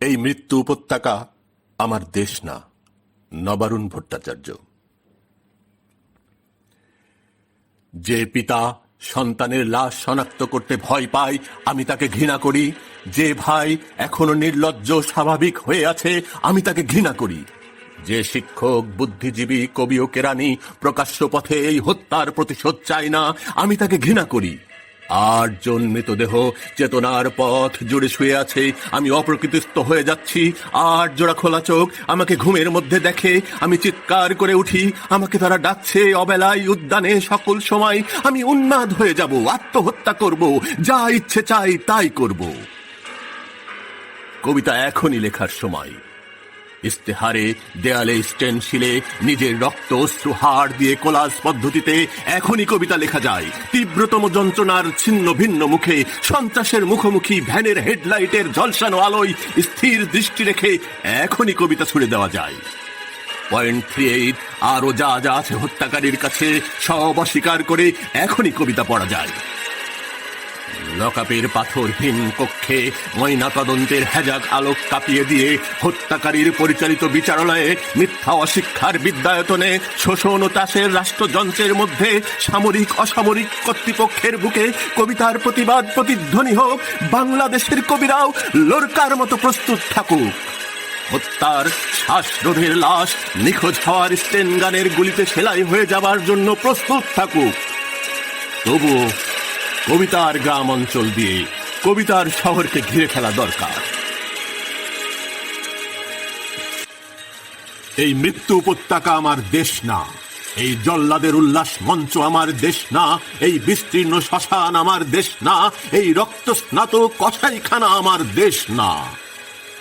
এই মৃত্যু উপত্যকা আমার দেশ না, নবারুণ ভট্টাচার্য। যে পিতা সন্তানের লাশ শনাক্ত করতে ভয় পায়, আমি তাকে ঘৃণা করি। যে ভাই এখনও নির্লজ্জ, স্বাভাবিক হয়ে আছে, আমি তাকে ঘৃণা করি। যে শিক্ষক, বুদ্ধিজীবী, কবি ও কেরানি প্রকাশ্য পথে এই হত্যার প্রতিশোধ চায় না, আমি তাকে ঘৃণা করি। আটজন মৃতদেহ চেতনার পথ জুড়ে শুয়ে আছে। আমি অপ্রকৃতিস্থ হয়ে যাচ্ছি। আট জোড়া খোলা চোখ, আমাকে ঘুমের মধ্যে দেখে। আমি চিৎকার করে উঠি। আমাকে তারা ডাকছে, অবেলায় উদ্যানে সকল সময়। আমি উন্মাদ হয়ে যাব, আত্মহত্যা করব, যা ইচ্ছে চাই তাই করব। কবিতা এখনই লেখার সময়। ইস্তেহারে দেয়ালে স্টেনশিলে নিজের রক্ত অশ্রু হাড় দিয়ে কোলাজ পদ্ধতিতে এখনই কবিতা লেখা যায়। তীব্রতম যন্ত্রণার ছিন্ন ভিন্ন মুখে সন্ত্রাসের মুখোমুখি ভ্যানের হেডলাইটের ঝলসানো আলোয় স্থির দৃষ্টি রেখে এখনই কবিতা ছুড়ে দেওয়া যায়। পয়েন্ট থ্রি এইট, আরও যা যা আছে হত্যাকারীর কাছে সব অস্বীকার করে এখনই কবিতা পড়া যায়। লকাপের পাথরহীন কক্ষে ময়না তদন্তের হ্যাজাক আলোক কাঁপিয়ে দিয়ে হত্যাকারীর পরিচালিত বিচারালয়ে মিথ্যা অশিক্ষার বিদ্যায়তনে শোষণ ও চাষের রাষ্ট্রযন্ত্রের মধ্যে সামরিক অসামরিক কর্তৃপক্ষের বুকে কবিতার প্রতিবাদ প্রতিধ্বনি হোক, বাংলাদেশের কবিরাও লোরকার মতো প্রস্তুত থাকুক। হত্যার শ্বাসরোধের লাশ নিখোঁজ হওয়ার স্টেন গানের গুলিতে সেলাই হয়ে যাবার জন্য প্রস্তুত থাকুক। তবুও কবিতার গ্রাম অঞ্চল দিয়ে কবিতার শহরকে ঘিরে ফেলা দরকার। এই মৃত্যু উপত্যকা আমার দেশ না, এই জল্লাদের উল্লাস মঞ্চ আমার দেশ না, এই বিস্তীর্ণ শ্মশান আমার দেশ না, এই রক্ত স্নাত কষাইখানা আমার দেশ না।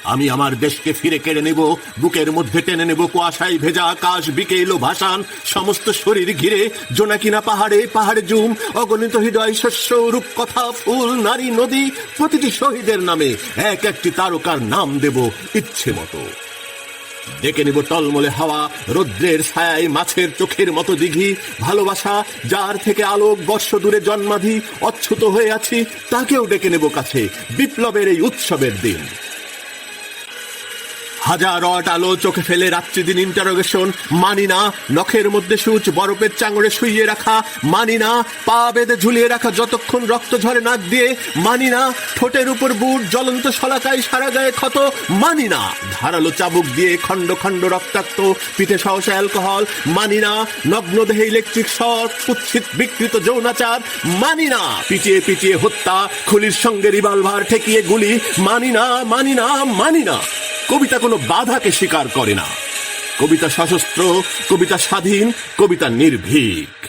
আমি আমার দেশকে ফিরে কেড়ে নেব, বুকের মধ্যে টেনে নেব, কুয়াশায় ভেজা আকাশ, বিকেল ও ভাসান, সমস্ত শরীর ঘিরে, জোনাকিনা পাহাড়ে পাহাড়ে জুম, অগণিত হৃদয় শস্য, রূপকথা, ফুল, নারী, নদী, প্রতিটি শহীদের নামে এক একটি তারকার নাম দেব ইচ্ছে মতো। ডেকে নিব টলমলে হাওয়া, রৌদ্রের ছায়ায় মাছের চোখের মতো দিঘি, ভালোবাসা যার থেকে আলোক বর্ষ দূরে জন্মাধি, অচ্ছুত হয়ে আছি, তাকেও ডেকে নেব কাছে, বিপ্লবের এই উৎসবের দিন। হাজার অট আলো চোখে ফেলে রাত্রি দিন ইন্টারোগেশন মানি না, নখের মধ্যে সূচ, বরফের চাঙড়ে শুইয়ে রাখা। মানি না, পা বেঁধে ঝুলিয়ে রাখা যতক্ষণ রক্ত ঝরে নাক দিয়ে। মানি না, ঠোঁটের উপর বুট জ্বলন্ত শলাকায় সারা গায়ে ক্ষত। মানি না, ধারালো চাবুক দিয়ে খণ্ড খণ্ড রক্তাক্ত পিঠে সহসা অ্যালকোহল মানি না, নগ্ন দেহে ইলেকট্রিক শর্ট কুৎসিত বিকৃত যৌনাচার। মানি না, পিটিয়ে পিটিয়ে হত্যা, খুলির সঙ্গে রিভলভার ঠেকিয়ে গুলি। মানি না মানি না মানি না। কবিতা কোনো বাধাকে স্বীকার করে না। কবিতা সশস্ত্র কবিতা স্বাধীন কবিতা নির্ভীক।